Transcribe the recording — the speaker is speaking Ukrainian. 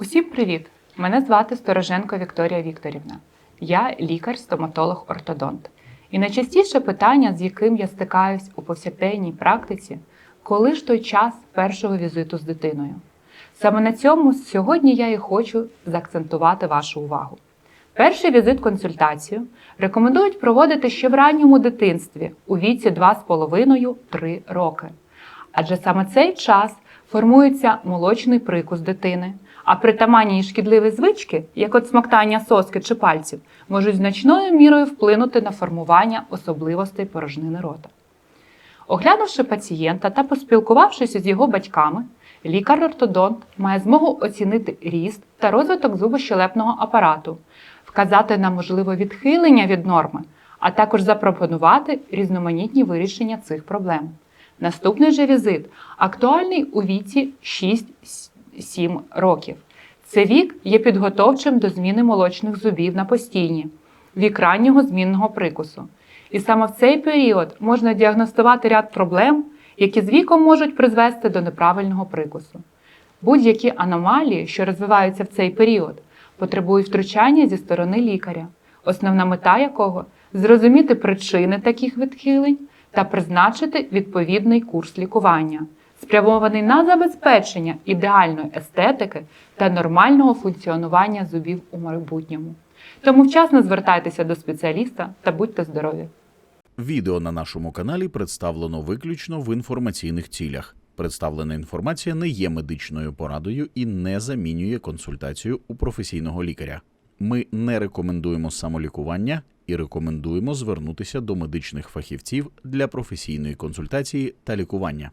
Привіт-привіт! Мене звати Стороженко Вікторія Вікторівна. Я лікар-стоматолог-ортодонт. І найчастіше питання, з яким я стикаюсь у повсякденній практиці, коли ж той час першого візиту з дитиною. Саме на цьому сьогодні я і хочу заакцентувати вашу увагу. Перший візит консультацію рекомендують проводити ще в ранньому дитинстві у віці 2,5-3 роки. Адже саме цей час формується молочний прикус дитини, а притаманні їй шкідливі звички, як от смоктання соски чи пальців, можуть значною мірою вплинути на формування особливостей порожнини рота. Оглянувши пацієнта та поспілкувавшись з його батьками, лікар-ортодонт має змогу оцінити ріст та розвиток зубощелепного апарату, вказати на можливе відхилення від норми, а також запропонувати різноманітні вирішення цих проблем. Наступний же візит актуальний у віці 6-7 років. Це вік є підготовчим до зміни молочних зубів на постійні, вік раннього змінного прикусу. І саме в цей період можна діагностувати ряд проблем, які з віком можуть призвести до неправильного прикусу. Будь-які аномалії, що розвиваються в цей період, потребують втручання зі сторони лікаря, основна мета якого зрозуміти причини таких відхилень та призначити відповідний курс лікування, спрямований на забезпечення ідеальної естетики та нормального функціонування зубів у майбутньому. Тому вчасно звертайтеся до спеціаліста та будьте здорові! Відео на нашому каналі представлено виключно в інформаційних цілях. Представлена інформація не є медичною порадою і не замінює консультацію у професійного лікаря. Ми не рекомендуємо самолікування і рекомендуємо звернутися до медичних фахівців для професійної консультації та лікування.